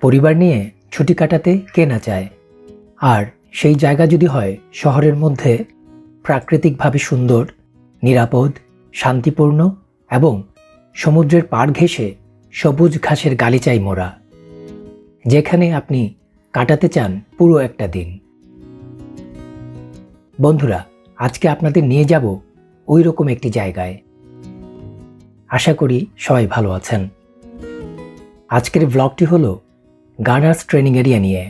পরিবার নিয়ে ছুটি কাটাতে কে না চায়। আর সেই জায়গা যদি হয় শহরের মধ্যে প্রাকৃতিকভাবে সুন্দর, নিরাপদ, শান্তিপূর্ণ এবং সমুদ্রের পাড় ঘেঁষে সবুজ ঘাসের গালিচাই মোড়া। যেখানে আপনি কাটাতে চান পুরো একটা দিন। বন্ধুরা, আজকে আপনাদের নিয়ে যাব ওই রকম একটি জায়গায়। আশা করি সবাই ভালো আছেন। আজকের ব্লগটি হলো গার্নার্স ট্রেনিং এরিয়া নিয়ে।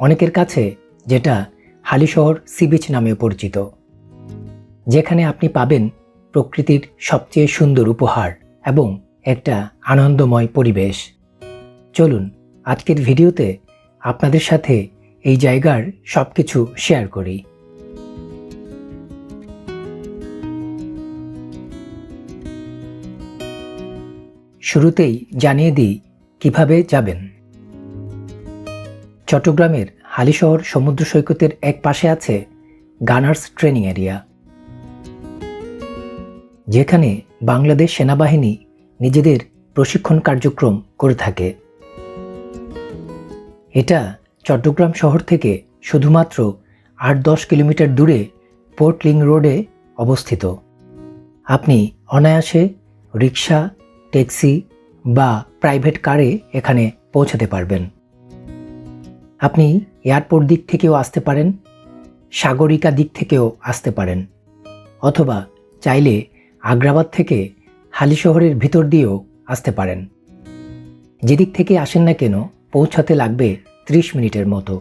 অনেকের কাছে যেটা হালিশহর সি বিচ নামেও পরিচিত, যেখানে আপনি পাবেন প্রকৃতির সবচেয়ে সুন্দর উপহার এবং একটা আনন্দময় পরিবেশ। চলুন, আজকের ভিডিওতে আপনাদের সাথে এই জায়গার সব কিছু শেয়ার করি। শুরুতেই জানিয়ে দিই কীভাবে যাবেন? চট্টগ্রামের হালিশহর সমুদ্র সৈকতের এক পাশে আছে গানার্স ট্রেনিং এরিয়া। যেখানে বাংলাদেশ সেনাবাহিনী নিজেদের প্রশিক্ষণ কার্যক্রম করে থাকে। এটা চট্টগ্রাম শহর থেকে শুধুমাত্র আট দশ কিলোমিটার দূরে পোর্ট লিং রোডে অবস্থিত। আপনি অনায়াসে রিক্সা, ট্যাক্সি বা প্রাইভেট কারে এখানে পৌঁছাতে পারবেন। আপনি এয়ারপোর্ট দিক থেকেও আসতে পারেন, সাগরিকা দিক থেকেও আসতে পারেন, অথবা চাইলে আগ্রাবাদ থেকে হালি শহরের ভিতর দিয়েও আসতে পারেন। যেদিক থেকে আসেন না কেন, পৌঁছাতে লাগবে ত্রিশ মিনিটের মতো।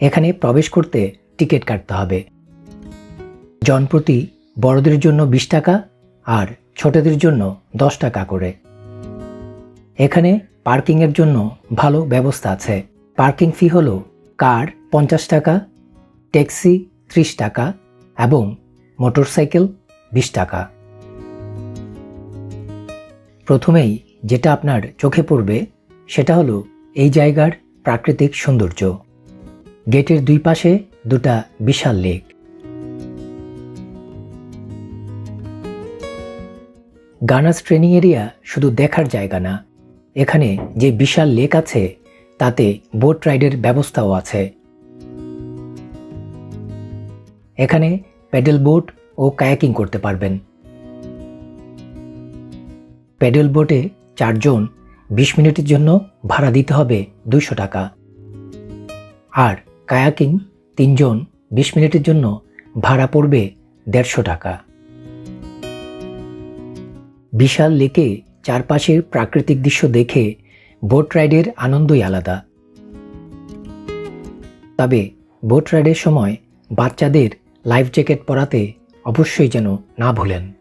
এখানে প্রবেশ করতে টিকিট কাটতে হবে। জনপ্রতি বড়দের জন্য বিশ টাকা আর ছোটদের জন্য দশ টাকা করে। এখানে পার্কিংয়ের জন্য ভালো ব্যবস্থা আছে। পার্কিং ফি হলো কার পঞ্চাশ টাকা, ট্যাক্সি ত্রিশ টাকা এবং মোটরসাইকেল বিশ টাকা। প্রথমেই যেটা আপনার চোখে পড়বে সেটা হলো এই জায়গার প্রাকৃতিক সৌন্দর্য। গেটের দুই পাশে দুটা বিশাল লেক। গানাস ট্রেনিং এরিয়া শুধু দেখার জায়গা না, এখানে যে বিশাল লেক আছে, তাতে বোট রাইডের ব্যবস্থাও আছে। এখানে প্যাডেল বোট ও কায়াকিং করতে পারবেন। প্যাডেল বোটে চারজন বিশ মিনিটের জন্য ভাড়া দিতে হবে দুইশো টাকা। আর কায়াকিং তিনজন বিশ মিনিটের জন্য ভাড়া পড়বে দেড়শো টাকা। বিশাল লেকে চারপাশের প্রাকৃতিক দৃশ্য দেখে বোট রাইডের আনন্দই আলাদা। তবে বোট রাইডের সময় বাচ্চাদের লাইফ জ্যাকেট পরাতে অবশ্যই যেন না ভুলেন।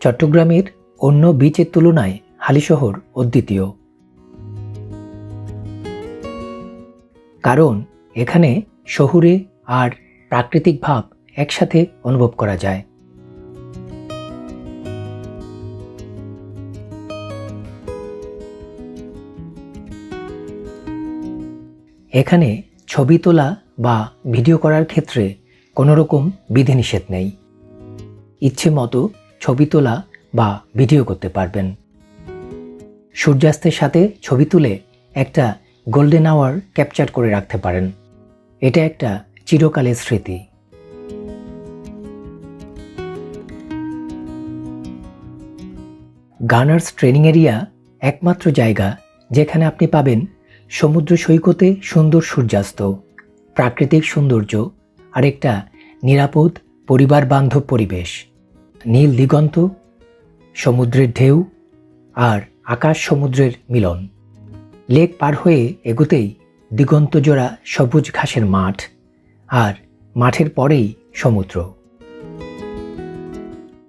চট্টগ্রামের অন্য বিচের তুলনায় হালিশহর অদ্বিতীয়। কারণ এখানে শহুরে আর প্রাকৃতিক ভাব একসাথে অনুভব করা যায়। এখানে ছবি তোলা বা ভিডিও করার ক্ষেত্রে কোনো রকম বিধিনিষেধ নেই। ইচ্ছে মতো ছবি তোলা বা ভিডিও করতে পারবেন। সূর্যাস্তের সাথে ছবি তুলে একটা গোল্ডেন আওয়ার ক্যাপচার করে রাখতে পারেন। এটা একটা চিরকালের স্মৃতি। গানার্স ট্রেনিং এরিয়া একমাত্র জায়গা যেখানে আপনি পাবেন সমুদ্র সৈকতে সুন্দর সূর্যাস্ত, প্রাকৃতিক সৌন্দর্য আর একটা নিরাপদ পরিবার বান্ধব পরিবেশ। নীল দিগন্ত, সমুদ্রের ঢেউ আর আকাশ সমুদ্রের মিলন। লেক পার হয়ে এগুতেই দিগন্তজোড়া সবুজ ঘাসের মাঠ আর মাঠের পরেই সমুদ্র।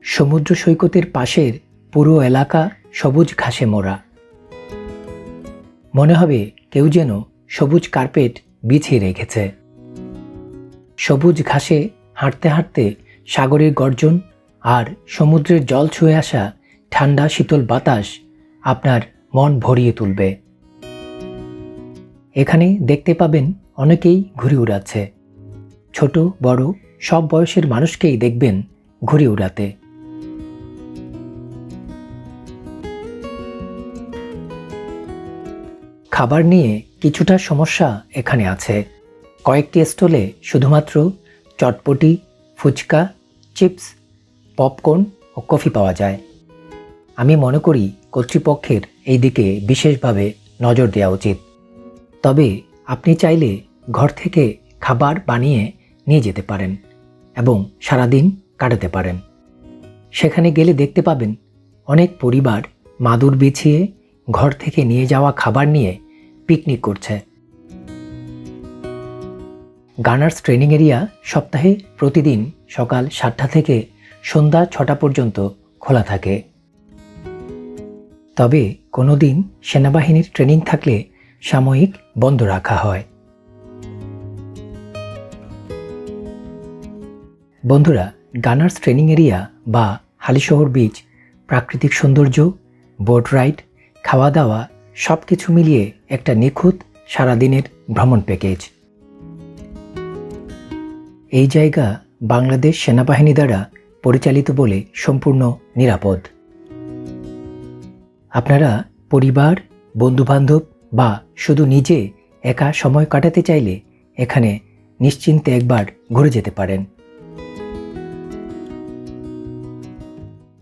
সমুদ্র সৈকতের পাশের পুরো এলাকা সবুজ ঘাসে মোড়া। মনে হবে কেউ যেন সবুজ কার্পেট বিছিয়ে রেখেছে। সবুজ ঘাসে হাঁটতে হাঁটতে সাগরের গর্জন আর সমুদ্রের জল ছুঁয়ে আসা ঠান্ডা শীতল বাতাস আপনার মন ভরিয়ে তুলবে। এখানে দেখতে পাবেন অনেকেই ঘুরে উড়াচ্ছে। ছোট, বড়, সব বয়সের মানুষকেই দেখবেন ঘুরে উড়াতে। খাবার নিয়ে কিছুটা সমস্যা এখানে আছে। কয়েকটি স্টলে শুধুমাত্র চটপটি, ফুচকা, চিপস, পপকর্ন ও কফি পাওয়া যায়। আমি মনে করি কর্তৃপক্ষের এই দিকে বিশেষভাবে নজর দেওয়া উচিত। তবে আপনি চাইলে ঘর থেকে খাবার বানিয়ে নিয়ে যেতে পারেন এবং সারাদিন কাটাতে পারেন। সেখানে গেলে দেখতে পাবেন অনেক পরিবার মাদুর বিছিয়ে ঘর থেকে নিয়ে যাওয়া খাবার নিয়ে পিকনিক করছে। গানার্স ট্রেনিং এরিয়া সপ্তাহে প্রতিদিন সকাল সাতটা থেকে সন্ধ্যা ছটা পর্যন্ত খোলা থাকে। তবে কোনো দিন সেনাবাহিনীর ট্রেনিং থাকলে সাময়িক বন্ধ রাখা হয়। বন্ধুরা, গানার্স ট্রেনিং এরিয়া বা হালিশহর বিচ প্রাকৃতিক সৌন্দর্য বোট রাইড খাওয়া দাওয়া সব কিছু মিলিয়ে একটা নিখুঁত সারাদিনের ভ্রমণ প্যাকেজ এই জায়গা বাংলাদেশ সেনাবাহিনী দ্বারা পরিচালিত বলে সম্পূর্ণ নিরাপদ। আপনারা পরিবার, বন্ধুবান্ধব বা শুধু নিজে একা সময় কাটাতে চাইলে এখানে নিশ্চিন্তে একবার ঘুরে যেতে পারেন।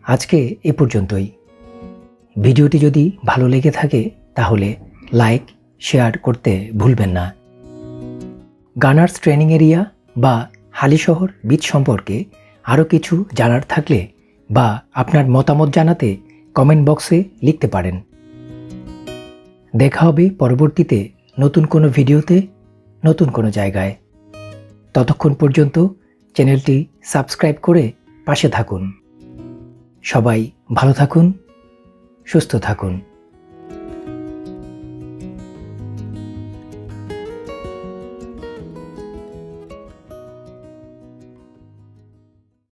আজকে এ পর্যন্তই। ভিডিওটি যদি ভালো লেগে থাকে, তাহলে লাইক শেয়ার করতে ভুলবেন না। গানার্স ট্রেনিং এরিয়া বা হালিশহর বিচ সম্পর্কে আরও কিছু জানার থাকলে বা আপনার মতামত জানাতে কমেন্ট বক্সে লিখতে পারেন। দেখা হবে পরবর্তীতে নতুন কোনো ভিডিওতে, নতুন কোনো জায়গায়। ততক্ষণ পর্যন্ত চ্যানেলটি সাবস্ক্রাইব করে পাশে থাকুন। সবাই ভালো থাকুন, সুস্থ থাকুন।